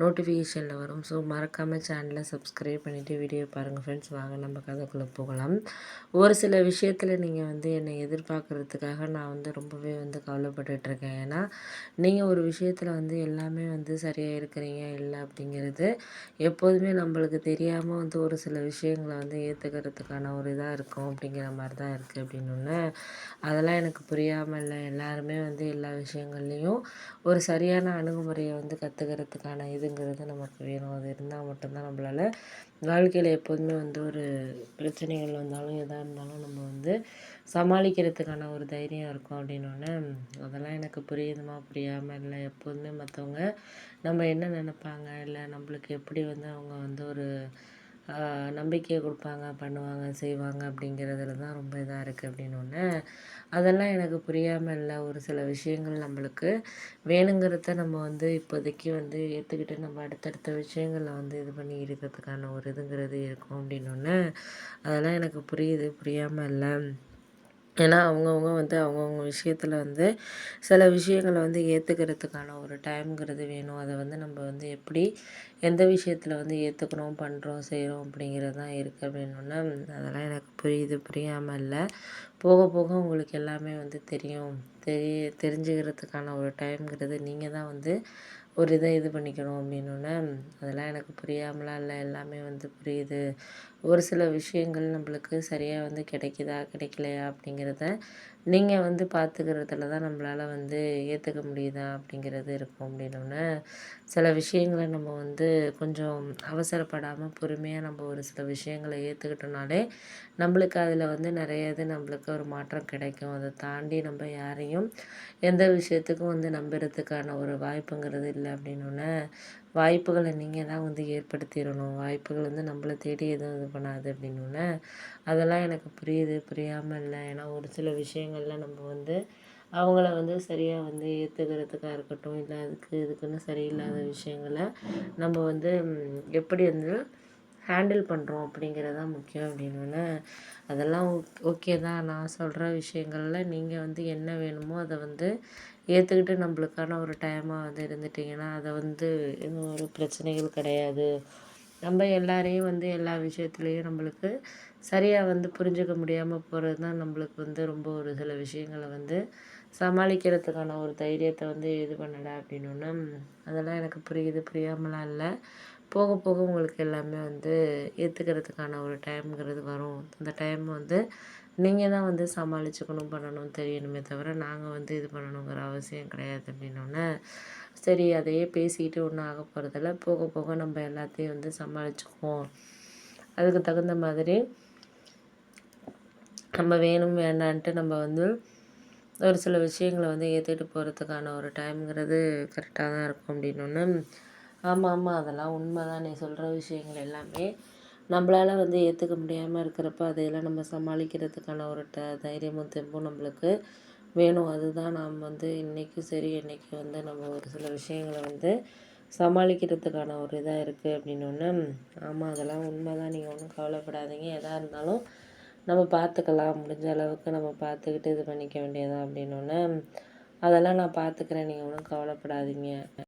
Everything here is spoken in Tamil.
நோட்டிஃபிகேஷனில் வரும். ஸோ மறக்காமல் சேனலை சப்ஸ்கிரைப் பண்ணிவிட்டு வீடியோ பாருங்கள் ஃப்ரெண்ட்ஸ் வாங்க நம்ம கதைக்குள்ளே போகலாம். ஒரு சில விஷயத்தில் நீங்கள் வந்து என்னை எதிர்பார்க்குறதுக்காக நான் வந்து ரொம்பவே வந்து கவலைப்பட்டுட்ருக்கேன். ஏன்னா நீங்கள் ஒரு விஷயத்தில் வந்து எல்லாமே வந்து சரியாக இருக்கிறீங்க இல்லை அப்படிங்கிறது எப்போதுமே நம்மளுக்கு தெரியாமல் வந்து ஒரு சில விஷயங்களை வந்து ஏற்றுக்கிறதுக்கான ஒரு இதாக இருக்கும் அப்படிங்கிற மாதிரி தான் இருக்குது அப்படின்னு. அதெல்லாம் எனக்கு புரியாமல் இல்லை. எல்லாருமே வந்து எல்லா விஷயங்கள்லேயும் ஒரு சரியான அணுகுமுறையை வந்து கற்றுக்கிறதுக்கான அப்படிங்கிறது நமக்கு வேணும். அது இருந்தால் மட்டும்தான் நம்மளால் வாழ்க்கையில் எப்போதுமே வந்து ஒரு பிரச்சனைகள் வந்தாலும் எதாக இருந்தாலும் நம்ம வந்து சமாளிக்கிறதுக்கான ஒரு தைரியம் இருக்கும் அப்படின்னோடனே அதெல்லாம் எனக்கு புரியுதுமா புரியாமல் இல்லை. எப்போதுமே மற்றவங்க நம்ம என்ன நினைப்பாங்க? இல்லை நம்மளுக்கு எப்படி வந்து அவங்க வந்து ஒரு நம்பிக்கையை கொடுப்பாங்க பண்ணுவாங்க செய்வாங்க அப்படிங்கிறதுல தான் ரொம்ப இதாக இருக்குது அப்படின்னு அதெல்லாம் எனக்கு புரியாமல் இல்லை. ஒரு சில விஷயங்கள் நம்மளுக்கு வேணுங்கிறத நம்ம வந்து இப்போதைக்கு வந்து ஏற்றுக்கிட்டு நம்ம அடுத்தடுத்த விஷயங்களில் வந்து இது பண்ணி இருக்கிறதுக்கான ஒரு இதுங்கிறது இருக்கும் அப்படின்னு அதெல்லாம் எனக்கு புரியுது. புரியாமல் இல்லை. ஏன்னா அவங்கவுங்க வந்து அவங்கவுங்க விஷயத்தில் வந்து சில விஷயங்களை வந்து ஏற்றுக்கிறதுக்கான ஒரு டைம்ங்கிறது வேணும். அதை வந்து நம்ம வந்து எப்படி எந்த விஷயத்தில் வந்து ஏற்றுக்கணும் பண்ணுறோம் செய்கிறோம் அப்படிங்கிறது தான் இருக்குது அப்படின்னோடனே அதெல்லாம் எனக்கு புரியுது. புரியாமல் இல்லை. போக போக உங்களுக்கு எல்லாமே வந்து தெரியும். தெரிய தெரிஞ்சுக்கிறதுக்கான ஒரு டைம்ங்கிறது நீங்கள் தான் வந்து ஒரு இதை இது பண்ணிக்கணும் அப்படின்னோடனே அதெல்லாம் எனக்கு புரியாமலாம் இல்லை. எல்லாமே வந்து புரியுது. ஒரு சில விஷயங்கள் நம்மளுக்கு சரியாக வந்து கிடைக்குதா கிடைக்கலையா அப்படிங்கிறத நீங்கள் வந்து பார்த்துக்கிறதுல தான் நம்மளால் வந்து ஏற்றுக்க முடியுதா அப்படிங்கிறது இருக்கும் அப்படின்னோடனே சில விஷயங்களை நம்ம வந்து கொஞ்சம் அவசரப்படாமல் பொறுமையாக நம்ம ஒரு சில விஷயங்களை ஏற்றுக்கிட்டோனாலே நம்மளுக்கு அதில் வந்து நிறைய இது நம்மளுக்கு ஒரு மாற்றம் கிடைக்கும். அதை தாண்டி நம்ம யாரையும் எந்த விஷயத்துக்கும் வந்து நம்புறதுக்கான ஒரு வாய்ப்புங்கிறது இல்லை அப்படின்னோடனே வாய்ப்புகளை நீங்கள் தான் வந்து ஏற்படுத்திடணும். வாய்ப்புகள் வந்து நம்மளை தேடி எதுவும் இது பண்ணாது அப்படின்னோடனே அதெல்லாம் எனக்கு புரியுது. புரியாமல் இல்லை. ஏன்னா ஒரு சில விஷயங்களில் நம்ம வந்து அவங்கள வந்து சரியாக வந்து ஏற்றுக்கிறதுக்காக இருக்கட்டும் இல்லை அதுக்கு இதுக்குன்னு சரியில்லாத விஷயங்களை நம்ம வந்து எப்படி வந்து ஹேண்டில் பண்ணுறோம் அப்படிங்கிறது தான் முக்கியம் அப்படின்னோடனே அதெல்லாம் ஓகே தான். நான் சொல்கிற விஷயங்களில் நீங்கள் வந்து என்ன வேணுமோ அதை வந்து ஏற்றுக்கிட்டு நம்மளுக்கான ஒரு டைமாக வந்து இருந்துட்டிங்கன்னா அதை வந்து எதுவும் ஒரு பிரச்சனைகள் கிடையாது. நம்ம எல்லாரையும் வந்து எல்லா விஷயத்துலேயும் நம்மளுக்கு சரியாக வந்து புரிஞ்சுக்க முடியாமல் போகிறது தான் நம்மளுக்கு வந்து ரொம்ப ஒரு சில விஷயங்களை வந்து சமாளிக்கிறதுக்கான ஒரு தைரியத்தை வந்து இது பண்ணலை அப்படின்னு அதெல்லாம் எனக்கு புரியுது. புரியாமலாம் இல்லை. போக போக உங்களுக்கு எல்லாமே வந்து ஏற்றுக்கிறதுக்கான ஒரு டைம்ங்கிறது வரும். அந்த டைம் வந்து நீங்கள் தான் வந்து சமாளிச்சுக்கணும் பண்ணணும் தெரியணுமே தவிர நாங்கள் வந்து இது பண்ணணுங்கிற அவசியம் கிடையாது அப்படின்னோடனே சரி அதையே பேசிக்கிட்டு ஒன்றும் ஆக போகிறதில்ல போக போக நம்ம எல்லாத்தையும் வந்து சமாளிச்சுக்குவோம். அதுக்கு தகுந்த மாதிரி நம்ம வேணும் வேண்டான்ட்டு நம்ம வந்து ஒரு சில விஷயங்களை வந்து ஏற்றுக்கிட்டு போகிறதுக்கான ஒரு டைம்ங்கிறது கரெக்டாக தான் இருக்கும் அப்படின்னோடனே ஆமாம் ஆமாம் அதெல்லாம் உண்மை தான் நீ சொல்கிற விஷயங்கள் எல்லாமே நம்மளால் வந்து ஏற்றுக்க முடியாமல் இருக்கிறப்ப அதையெல்லாம் நம்ம சமாளிக்கிறதுக்கான ஒரு ட தைரியமும் தெம்பும் நம்மளுக்கு வேணும். அதுதான் நாம் வந்து இன்றைக்கும் சரி இன்றைக்கி வந்து நம்ம ஒரு சில விஷயங்களை வந்து சமாளிக்கிறதுக்கான ஒரு இதாக இருக்குது அப்படின்னோடனே ஆமாம் அதெல்லாம் உண்மை தான் நீங்கள் ஒன்றும் கவலைப்படாதீங்க. எதாக இருந்தாலும் நம்ம பார்த்துக்கலாம் முடிஞ்ச அளவுக்கு நம்ம பார்த்துக்கிட்டு இது பண்ணிக்க வேண்டியதான் அப்படின்னோடனே அதெல்லாம் நான் பார்த்துக்கிறேன் நீங்கள் ஒன்றும் கவலைப்படாதீங்க.